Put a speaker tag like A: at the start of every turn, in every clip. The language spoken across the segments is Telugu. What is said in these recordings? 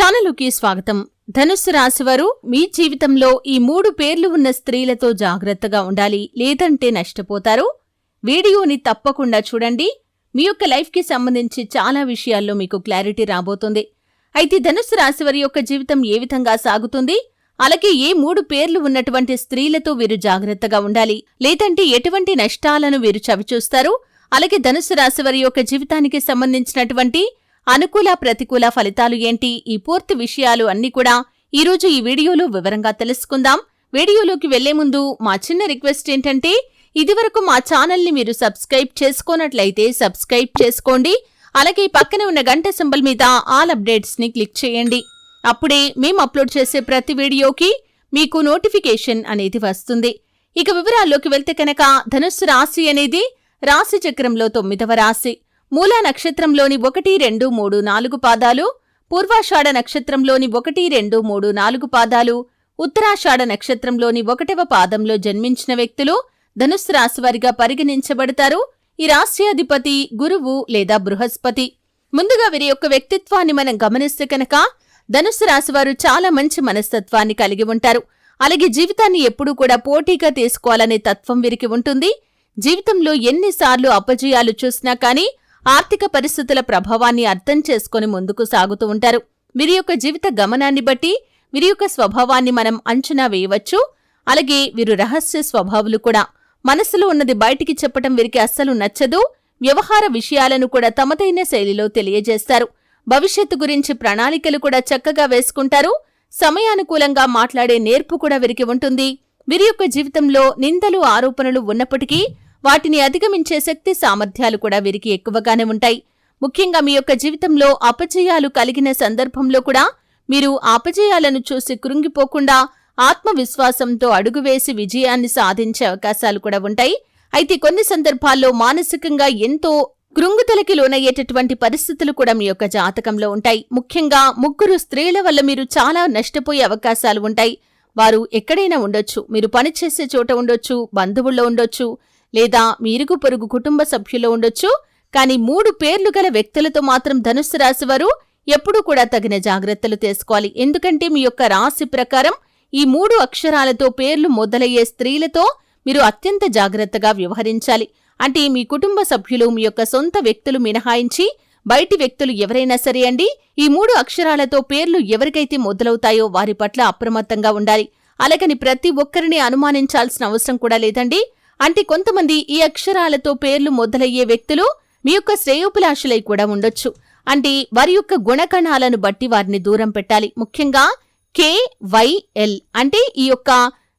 A: ఛానలుకి స్వాగతం. ధనుస్సు రాశివారు మీ జీవితంలో ఈ మూడు పేర్లు ఉన్న స్త్రీలతో జాగ్రత్తగా ఉండాలి లేదంటే నష్టపోతారు. వీడియోని తప్పకుండా చూడండి. మీ యొక్క లైఫ్కి సంబంధించి చాలా విషయాల్లో మీకు క్లారిటీ రాబోతుంది. అయితే ధనుస్సు రాశివారి యొక్క జీవితం ఏ విధంగా సాగుతుంది? అలాగే ఏ మూడు పేర్లు ఉన్నటువంటి స్త్రీలతో వీరు జాగ్రత్తగా ఉండాలి లేదంటే ఎటువంటి నష్టాలను వీరు చవిచూస్తారు? అలాగే ధనుస్సు రాశివారి యొక్క జీవితానికి సంబంధించినటువంటి అనుకూల ప్రతికూల ఫలితాలు ఏంటి? ఈ పూర్తి విషయాలు అన్నీ కూడా ఈరోజు ఈ వీడియోలో వివరంగా తెలుసుకుందాం. వీడియోలోకి వెళ్ళే ముందు మా చిన్న రిక్వెస్ట్ ఏంటంటే ఇదివరకు మా ఛానల్ని మీరు సబ్స్క్రైబ్ చేసుకోనట్లయితే సబ్స్క్రైబ్ చేసుకోండి. అలాగే పక్కనే ఉన్న గంట సింబల్ మీద ఆల్ అప్డేట్స్ని క్లిక్ చేయండి. అప్పుడే మేము అప్లోడ్ చేసే ప్రతి వీడియోకి మీకు నోటిఫికేషన్ అనేది వస్తుంది. ఇక వివరాల్లోకి వెళ్తే కనుక ధనుస్సు రాశి అనేది రాశి చక్రంలో తొమ్మిదవ రాశి. మూలా నక్షత్రంలోని ఒకటి రెండు మూడు నాలుగు పాదాలు పూర్వాషాఢ నక్షత్రంలోని ఒకటి రెండు మూడు నాలుగు పాదాలు ఉత్తరాషాఢ నక్షత్రంలోని ఒకటవ పాదంలో జన్మించిన వ్యక్తులు ధనుస్సు రాశివారిగా పరిగణించబడతారు. ఈ రాశ్యాధిపతి గురువు లేదా బృహస్పతి. ముందుగా వీరి యొక్క వ్యక్తిత్వాన్ని మనం గమనిస్తే కనుక ధనుస్సు రాశివారు చాలా మంచి మనస్తత్వాన్ని కలిగి ఉంటారు. అలాగే జీవితాన్ని ఎప్పుడూ కూడా పోటీగా తీసుకోవాలనే తత్వం వీరికి ఉంటుంది. జీవితంలో ఎన్నిసార్లు అపజయాలు చూసినా కానీ ఆర్థిక పరిస్థితుల ప్రభావాన్ని అర్థం చేసుకుని ముందుకు సాగుతూ ఉంటారు. వీరి యొక్క జీవిత గమనాన్ని బట్టి వీరి యొక్క స్వభావాన్ని మనం అంచనా వేయవచ్చు. అలాగే వీరు రహస్య స్వభావులు కూడా. మనసులో ఉన్నది బయటికి చెప్పటం వీరికి అస్సలు నచ్చదు. వ్యవహార విషయాలను కూడా తమదైన శైలిలో తెలియజేస్తారు. భవిష్యత్తు గురించి ప్రణాళికలు కూడా చక్కగా వేసుకుంటారు. సమయానుకూలంగా మాట్లాడే నేర్పు కూడా వీరికి ఉంటుంది. వీరి యొక్క జీవితంలో నిందలు ఆరోపణలు ఉన్నప్పటికీ వాటిని అధిగమించే శక్తి సామర్థ్యాలు కూడా వీరికి ఎక్కువగానే ఉంటాయి. ముఖ్యంగా మీ యొక్క జీవితంలో అపజయాలు కలిగిన సందర్భంలో కూడా మీరు అపజయాలను చూసి కృంగిపోకుండా ఆత్మవిశ్వాసంతో అడుగువేసి విజయాన్ని సాధించే అవకాశాలు కూడా ఉంటాయి. అయితే కొన్ని సందర్భాల్లో మానసికంగా ఎంతో కృంగుతలకి లోనయ్యేటటువంటి పరిస్థితులు కూడా మీ యొక్క జాతకంలో ఉంటాయి. ముఖ్యంగా ముగ్గురు స్త్రీల వల్ల మీరు చాలా నష్టపోయే అవకాశాలు ఉంటాయి. వారు ఎక్కడైనా ఉండొచ్చు. మీరు పనిచేసే చోట ఉండొచ్చు బంధువుల్లో ఉండొచ్చు లేదా మీ ఇరుగు పొరుగు కుటుంబ సభ్యుల్లో ఉండొచ్చు కానీ మూడు పేర్లు గల వ్యక్తులతో మాత్రం ధనుస్సు రాశి వారు ఎప్పుడూ కూడా తగిన జాగ్రత్తలు తీసుకోవాలి. ఎందుకంటే మీ యొక్క రాశి ప్రకారం ఈ మూడు అక్షరాలతో పేర్లు మొదలయ్యే స్త్రీలతో మీరు అత్యంత జాగ్రత్తగా వ్యవహరించాలి. అంటే మీ కుటుంబ సభ్యులు మీ యొక్క సొంత వ్యక్తులు మినహాయించి బయటి వ్యక్తులు ఎవరైనా సరే అండి ఈ మూడు అక్షరాలతో పేర్లు ఎవరికైతే మొదలవుతాయో వారి పట్ల అప్రమత్తంగా ఉండాలి. అలాగని ప్రతి ఒక్కరిని అనుమానించాల్సిన అవసరం కూడా లేదండి. అంటే కొంతమంది ఈ అక్షరాలతో పేర్లు మొదలయ్యే వ్యక్తులు మీ యొక్క శ్రేయోభిలాషులై కూడా ఉండొచ్చు. అంటే వారి యొక్క గుణకణాలను బట్టి వారిని దూరం పెట్టాలి. ముఖ్యంగా కే వైఎల్ అంటే ఈ యొక్క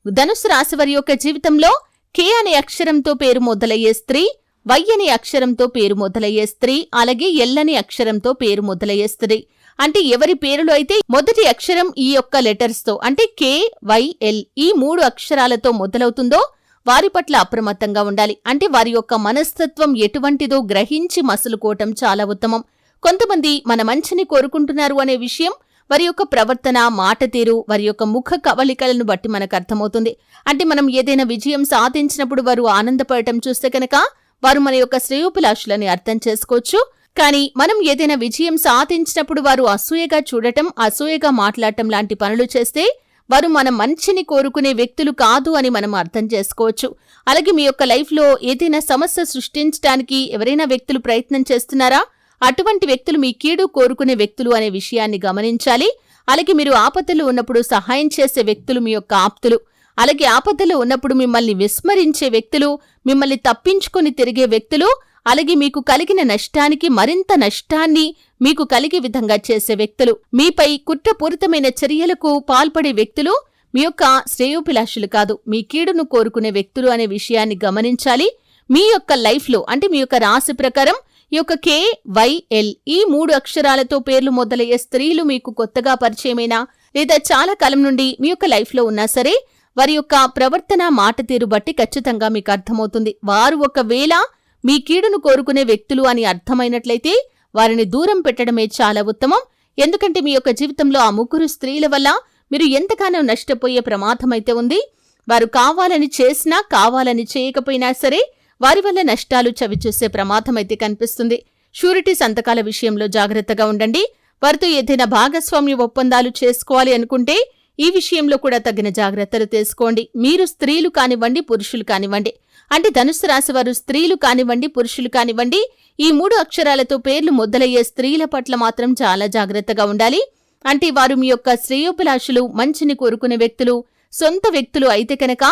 A: ధనుసు రాశి వారి యొక్క జీవితంలో కే అనే అక్షరంతో పేరు మొదలయ్యే స్త్రీ వై అనే అక్షరంతో పేరు మొదలయ్యే స్త్రీ అలాగే ఎల్ అనే అక్షరంతో పేరు మొదలయ్యే స్త్రీ. అంటే ఎవరి పేరులో అయితే మొదటి అక్షరం ఈ యొక్క లెటర్స్తో అంటే కే వైఎల్ ఈ మూడు అక్షరాలతో మొదలవుతుందో వారి పట్ల అప్రమత్తంగా ఉండాలి. అంటే వారి యొక్క మనస్తత్వం ఎటువంటిదో గ్రహించి మసులుకోవటం చాలా ఉత్తమం. కొంతమంది మన మంచిని కోరుకుంటున్నారు అనే విషయం వారి యొక్క ప్రవర్తన మాట తీరు వారి యొక్క ముఖ కవలికలను బట్టి మనకు అర్థమవుతుంది. అంటే మనం ఏదైనా విజయం సాధించినప్పుడు వారు ఆనందపడటం చూస్తే కనుక వారు మన యొక్క శ్రేయోభిలాషులని అర్థం చేసుకోవచ్చు. కానీ మనం ఏదైనా విజయం సాధించినప్పుడు వారు అసూయగా చూడటం అసూయగా మాట్లాడటం లాంటి పనులు చేస్తే వారు మన మంచిని కోరుకునే వ్యక్తులు కాదు అని మనం అర్థం చేసుకోవచ్చు. అలాగే మీ యొక్క లైఫ్లో ఏదైనా సమస్య సృష్టించడానికి ఎవరైనా వ్యక్తులు ప్రయత్నం చేస్తున్నారా? అటువంటి వ్యక్తులు మీ కీడు కోరుకునే వ్యక్తులు అనే విషయాన్ని గమనించాలి. అలాగే మీరు ఆపదలు ఉన్నప్పుడు సహాయం చేసే వ్యక్తులు మీ యొక్క ఆప్తులు. అలాగే ఆపదలు ఉన్నప్పుడు మిమ్మల్ని విస్మరించే వ్యక్తులు మిమ్మల్ని తప్పించుకొని తిరిగే వ్యక్తులు అలాగే మీకు కలిగిన నష్టానికి మరింత నష్టాన్ని మీకు కలిగే విధంగా చేసే వ్యక్తులు. మీపై కుట్రపూరితమైన చర్యలకు పాల్పడే వ్యక్తులు మీ యొక్క శ్రేయోభిలాషులు కాదు. మీ కీడును కోరుకునే వ్యక్తులు అనే విషయాన్ని గమనించాలి. మీ యొక్క లైఫ్లో అంటే మీ యొక్క రాశి ప్రకారం ఈ యొక్క కే వైఎల్ ఈ మూడు అక్షరాలతో పేర్లు మొదలయ్యే స్త్రీలు మీకు కొత్తగా పరిచయమైనా లేదా చాలా కాలం నుండి మీ యొక్క లైఫ్లో ఉన్నా సరే వారి యొక్క ప్రవర్తన మాట తీరు బట్టి ఖచ్చితంగా మీకు అర్థమవుతుంది. వారు ఒకవేళ మీ కీడును కోరుకునే వ్యక్తులు అని అర్థమైనట్లయితే వారిని దూరం పెట్టడమే చాలా ఉత్తమం. ఎందుకంటే మీ యొక్క జీవితంలో ఆ ముగ్గురు స్త్రీల వల్ల మీరు ఎంతగానో నష్టపోయే ప్రమాదమైతే ఉంది. వారు కావాలని చేసినా కావాలని చేయకపోయినా సరే వారి వల్ల నష్టాలు చవిచూసే ప్రమాదమైతే కనిపిస్తుంది. షూరిటీ సంతకాల విషయంలో జాగ్రత్తగా ఉండండి. వారితో ఏదైనా భాగస్వామ్య ఒప్పందాలు చేసుకోవాలి అనుకుంటే ఈ విషయంలో కూడా తగిన జాగ్రత్తలు తీసుకోండి. మీరు స్త్రీలు కానివ్వండి పురుషులు కానివ్వండి. అంటే ధనుస్సు రాశి వారు స్త్రీలు కానివ్వండి పురుషులు కానివ్వండి ఈ మూడు అక్షరాలతో పేర్లు మొదలయ్యే స్త్రీల పట్ల మాత్రం చాలా జాగ్రత్తగా ఉండాలి. అంటే వారు మీ యొక్క శ్రేయోభిలాషులు మంచిని కోరుకునే వ్యక్తులు సొంత వ్యక్తులు అయితే కనుక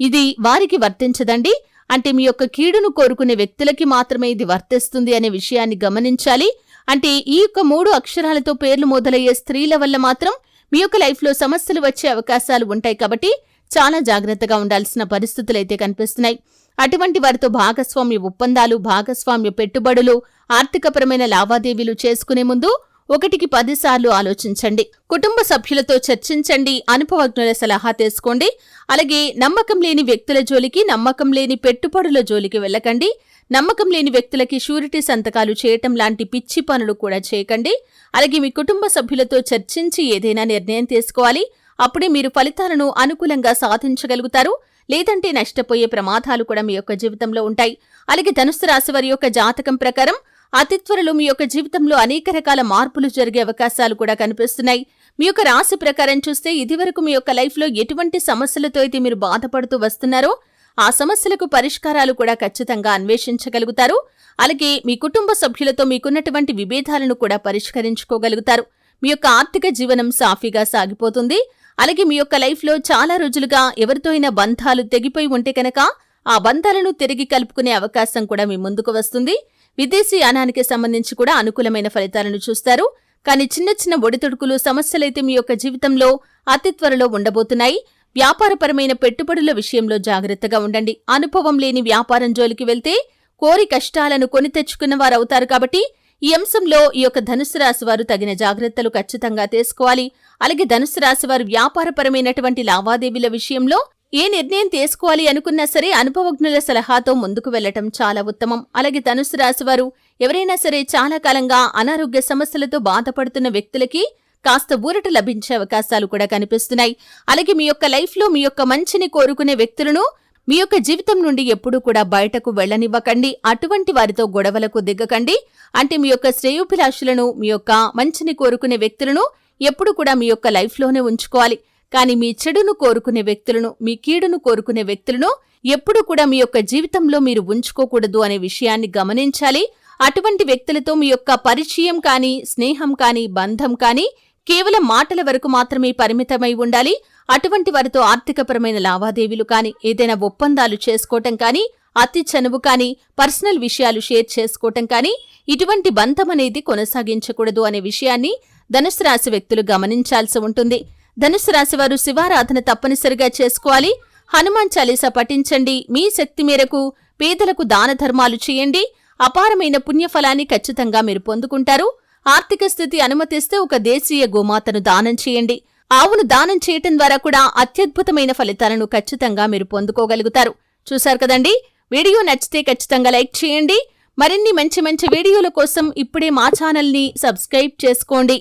A: ఇది వారికి వర్తించదండి. అంటే మీ యొక్క కీడును కోరుకునే వ్యక్తులకి మాత్రమే ఇది వర్తిస్తుంది అనే విషయాన్ని గమనించాలి. అంటే ఈ యొక్క మూడు అక్షరాలతో పేర్లు మొదలయ్యే స్త్రీల వల్ల మాత్రం మీ యొక్క లైఫ్లో సమస్యలు వచ్చే అవకాశాలు ఉంటాయి కాబట్టి చాలా జాగ్రత్తగా ఉండాల్సిన పరిస్థితులు అయితే కనిపిస్తున్నాయి. అటువంటి వారితో భాగస్వామ్య ఒప్పందాలు భాగస్వామ్య పెట్టుబడులు ఆర్థికపరమైన లావాదేవీలు చేసుకునే ముందు ఒకటికి పదిసార్లు ఆలోచించండి. కుటుంబ సభ్యులతో చర్చించండి అనుభవజ్ఞుల సలహా తీసుకోండి. అలాగే నమ్మకం లేని వ్యక్తుల జోలికి నమ్మకం లేని పెట్టుబడుల జోలికి వెళ్ళకండి. నమ్మకం లేని వ్యక్తులకి షూరిటీ సంతకాలు చేయటం లాంటి పిచ్చి పనులు కూడా చేయకండి. అలాగే మీ కుటుంబ సభ్యులతో చర్చించి ఏదైనా నిర్ణయం తీసుకోవాలి. అప్పుడే మీరు ఫలితాలను అనుకూలంగా సాధించగలుగుతారు. లేదంటే నష్టపోయే ప్రమాదాలు కూడా మీ యొక్క జీవితంలో ఉంటాయి. అలాగే ధనుసు రాశి వారి యొక్క జాతకం ప్రకారం అతి త్వరలో మీ యొక్క జీవితంలో అనేక రకాల మార్పులు జరిగే అవకాశాలు కూడా కనిపిస్తున్నాయి. మీ యొక్క రాశి ప్రకారం చూస్తే ఇదివరకు మీ యొక్క లైఫ్లో ఎటువంటి సమస్యలతో అయితే మీరు బాధపడుతూ వస్తున్నారో ఆ సమస్యలకు పరిష్కారాలు కూడా ఖచ్చితంగా అన్వేషించగలుగుతారు. అలాగే మీ కుటుంబ సభ్యులతో మీకున్నటువంటి విభేదాలను కూడా పరిష్కరించుకోగలుగుతారు. మీ యొక్క ఆర్థిక జీవనం సాఫీగా సాగిపోతుంది. అలాగే మీ యొక్క లైఫ్లో చాలా రోజులుగా ఎవరితో అయినా బంధాలు తెగిపోయి ఉంటే కనుక ఆ బంధాలను తిరిగి కలుపుకునే అవకాశం కూడా మీ ముందుకు వస్తుంది. విదేశీ యానానికి సంబంధించి కూడా అనుకూలమైన ఫలితాలను చూస్తారు. కానీ చిన్న చిన్న ఒడితుడుకులు సమస్యలైతే మీ యొక్క జీవితంలో అతి త్వరలో ఉండబోతున్నాయి. వ్యాపారపరమైన పెట్టుబడుల విషయంలో జాగ్రత్తగా ఉండండి. అనుభవం లేని వ్యాపారం జోలికి వెళ్తే కోరి కష్టాలను కొని తెచ్చుకున్న వారు అవుతారు కాబట్టి ఈ అంశంలో ఈ యొక్క ధనుసు రాశి వారు తగిన జాగ్రత్తలు ఖచ్చితంగా తీసుకోవాలి. అలాగే ధనుసు రాశి వారు వ్యాపారపరమైనటువంటి లావాదేవీల విషయంలో ఏ నిర్ణయం తీసుకోవాలి అనుకున్నా సరే అనుభవజ్ఞుల సలహాతో ముందుకు వెళ్ళటం చాలా ఉత్తమం. అలాగే ధనుసు రాశి వారు ఎవరైనా సరే చాలా కాలంగా అనారోగ్య సమస్యలతో బాధపడుతున్న వ్యక్తులకి కాస్త ఊరట లభించే అవకాశాలు కూడా కనిపిస్తున్నాయి. అలాగే మీ యొక్క లైఫ్లో మీ యొక్క మంచిని కోరుకునే వ్యక్తులను మీ యొక్క జీవితం నుండి ఎప్పుడూ కూడా బయటకు వెళ్ళనివ్వకండి అటువంటి వారితో గొడవలకు దిగకండి. అంటే మీ యొక్క శ్రేయోభిలాషులను మీ యొక్క మంచిని కోరుకునే వ్యక్తులను ఎప్పుడు కూడా మీ యొక్క లైఫ్లోనే ఉంచుకోవాలి. కానీ మీ చెడును కోరుకునే వ్యక్తులను మీ కీడును కోరుకునే వ్యక్తులను ఎప్పుడు కూడా మీ యొక్క జీవితంలో మీరు ఉంచుకోకూడదు అనే విషయాన్ని గమనించాలి. అటువంటి వ్యక్తులతో మీ యొక్క పరిచయం కానీ స్నేహం కానీ బంధం కానీ కేవలం మాటల వరకు మాత్రమే పరిమితమై ఉండాలి. అటువంటి వారితో ఆర్థికపరమైన లావాదేవీలు కానీ ఏదైనా ఒప్పందాలు చేసుకోవటం కానీ అతి చనువు కానీ పర్సనల్ విషయాలు షేర్ చేసుకోవటం కానీ ఇటువంటి బంధం అనేది కొనసాగించకూడదు అనే విషయాన్ని ధనుసు రాశి వ్యక్తులు గమనించాల్సి ఉంటుంది. ధనుసు రాశి వారు శివారాధన తప్పనిసరిగా చేసుకోవాలి. హనుమాన్ చాలీసా పఠించండి. మీ శక్తి మేరకు పేదలకు దాన ధర్మాలు చేయండి. అపారమైన పుణ్యఫలాన్ని ఖచ్చితంగా మీరు పొందుకుంటారు. ఆర్థిక స్థితి అనుమతిస్తే ఒక దేశీయ గోమాతను దానం చేయండి. ఆవును దానం చేయటం ద్వారా కూడా అత్యద్భుతమైన ఫలితాలను ఖచ్చితంగా మీరు పొందుకోగలుగుతారు. చూశారు కదండి? వీడియో నచ్చితే ఖచ్చితంగా లైక్ చేయండి. మరిన్ని మంచి మంచి వీడియోల కోసం ఇప్పుడే మా ఛానల్ని సబ్స్క్రైబ్ చేసుకోండి.